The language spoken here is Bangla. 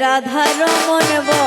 রাধার মনে রমন